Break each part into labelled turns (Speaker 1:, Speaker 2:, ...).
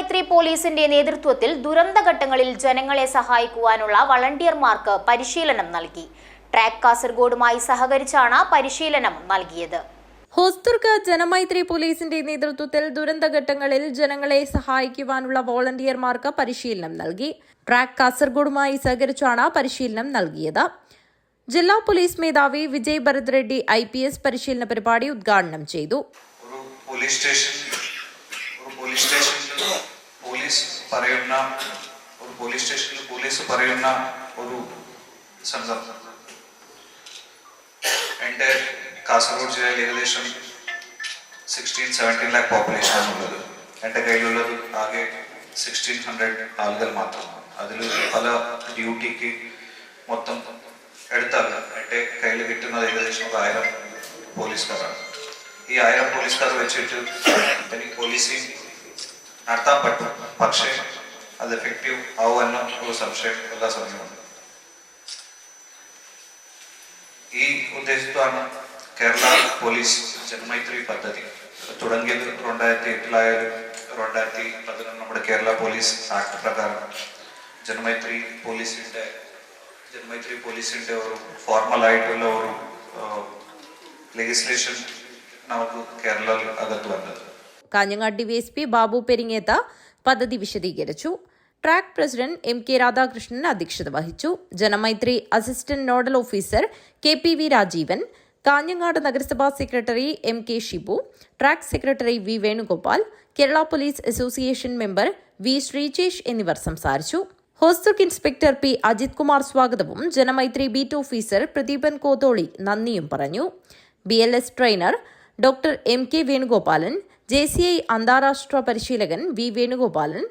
Speaker 1: ജനമൈത്രി പോലീസിന്റെ നേതൃത്വത്തിൽ ദുരന്തഘട്ടങ്ങളിൽ ജനങ്ങളെ സഹായിക്കുവാനുള്ള വളണ്ടിയർമാർക്ക് പരിശീലനം നൽകി. ട്രാക്ക് കാസർഗോഡുമായി സഹകരിച്ചാണ് പരിശീലനം നൽകിയത്.
Speaker 2: ഹോസ്ദുർഗ് ജനമൈത്രി പോലീസിന്റെ നേതൃത്വത്തിൽ ദുരന്തഘട്ടങ്ങളിൽ ജനങ്ങളെ സഹായിക്കുവാനുള്ള വോളണ്ടിയർമാർക്ക് പരിശീലനം നൽകി. ട്രാക്ക് കാസർഗോഡുമായി സഹകരിച്ചാണ് പരിശീലനം നൽകിയത്. ജില്ലാ പോലീസ് മേധാവി Vijay Bharat Reddy I P S പരിശീലന പരിപാടി ഉദ്ഘാടനം ചെയ്തു.
Speaker 3: പോലീസ് സ്റ്റേഷൻ പോലീസ് സ്റ്റേഷനിൽ പോലീസ് പറയുന്ന ഒരു പോലീസ് സ്റ്റേഷനിൽ പോലീസ് പറയുന്ന ഒരു സന്ദർഭം എന്റെ കാസർഗോഡ് ജില്ലയിൽ ഏകദേശം സിക്സ്റ്റീൻ സെവന്റീൻ ലാക്ക് പോപ്പുലേഷൻ ആണുള്ളത് എന്റെ കയ്യിലുള്ളത് ആകെ സിക്സ്റ്റീൻ ഹൺഡ്രഡ് ആളുകൾ മാത്രമാണ്. അതിൽ പല ഡ്യൂട്ടിക്ക് മൊത്തം എടുത്താൽ എന്റെ കയ്യിൽ കിട്ടുന്നത് ഏകദേശം ഒരു ആയിരം പോലീസുകാരാണ് ഈ ആയിരം പോലീസുകാർ വെച്ചിട്ട് എനിക്ക് പോലീസിങ് നടത്താൻ പറ്റും പക്ഷേ അത് എഫക്റ്റീവ് ആവുമെന്ന ഒരു സംശയം എല്ലാ സമയമുണ്ട് ഈ ഉദ്ദേശത്താണ് കേരള പോലീസ് ജന്മൈത്രി പദ്ധതി. തുടങ്ങിയത് രണ്ടായിരത്തി എട്ടിലായാലും രണ്ടായിരത്തി പതിനൊന്ന് നമ്മുടെ കേരള പോലീസ് ആക്ട് പ്രകാരം. ജന്മൈത്രി പോലീസിന്റെ ജന്മൈത്രി പോലീസിന്റെ ഒരു ഫോർമലായിട്ടുള്ള ഒരു ലെജിസ്ലേഷൻ നമുക്ക് കേരള അകത്ത് വന്നത്.
Speaker 2: കാഞ്ഞങ്ങാട് ഡിവൈഎസ്പി ബാബു പെരിങ്ങേത്ത പദ്ധതി വിശദീകരിച്ചു. Track president M K Radhakrishnan അധ്യക്ഷത വഹിച്ചു. Janamaithri assistant nodal officer K P V Rajeevan Kanhangad നഗരസഭാ secretary M K Shibu track secretary V Venugopal Kerala police association member V Sreejesh എന്നിവർ സംസാരിച്ചു. ഹോസ്തുക് ഇൻസ്പെക്ടർ പി അജിത് കുമാർ സ്വാഗതവും Janamaithri beat officer Pradeepan Kotholi നന്ദിയും പറഞ്ഞു. B L S trainer doctor M K Venugopalan J C I അന്താരാഷ്ട്ര പരിശീലകൻ V Venugopalan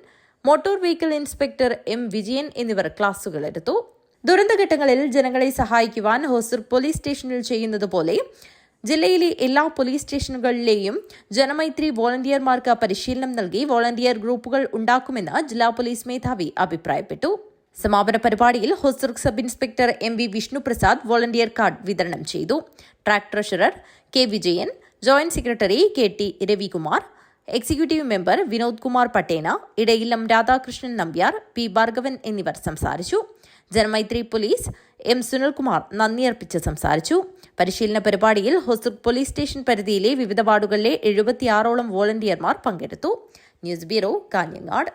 Speaker 2: motor vehicle inspector M Vijayan എന്നിവർ ക്ലാസുകൾ എടുത്തു. ദുരന്തഘട്ടങ്ങളിൽ ജനങ്ങളെ സഹായിക്കുവാൻ ഹോസൂർ പോലീസ് സ്റ്റേഷനിൽ ചെയ്യുന്നത് പോലെ ജില്ലയിലെ എല്ലാ പോലീസ് സ്റ്റേഷനുകളിലെയും ജനമൈത്രി വോളണ്ടിയർമാർക്ക് പരിശീലനം നൽകി വോളണ്ടിയർ ഗ്രൂപ്പുകൾ ഉണ്ടാക്കുമെന്ന് ജില്ലാ പോലീസ് മേധാവി അഭിപ്രായപ്പെട്ടു. സമാപന പരിപാടിയിൽ Hosur sub inspector M V Vishnuprasad volunteer card വിതരണം ചെയ്തു. Track treasurer K Vijayan joint secretary K T Ravikumar executive member Vinod Kumar Pattena Edayilam Radhakrishnan Nambiar P Bhargavan എന്നിവർ സംസാരിച്ചു. ജനമൈത്രി പോലീസ് എം സുനിൽകുമാർ നന്ദി അർപ്പിച്ച് സംസാരിച്ചു. പരിശീലന പരിപാടിയിൽ ഹൊസൂർ പോലീസ് സ്റ്റേഷൻ പരിധിയിലെ വിവിധ വാർഡുകളിലെ എഴുപത്തിയാറോളം വോളണ്ടിയർമാർ പങ്കെടുത്തു. News bureau Kanhangad.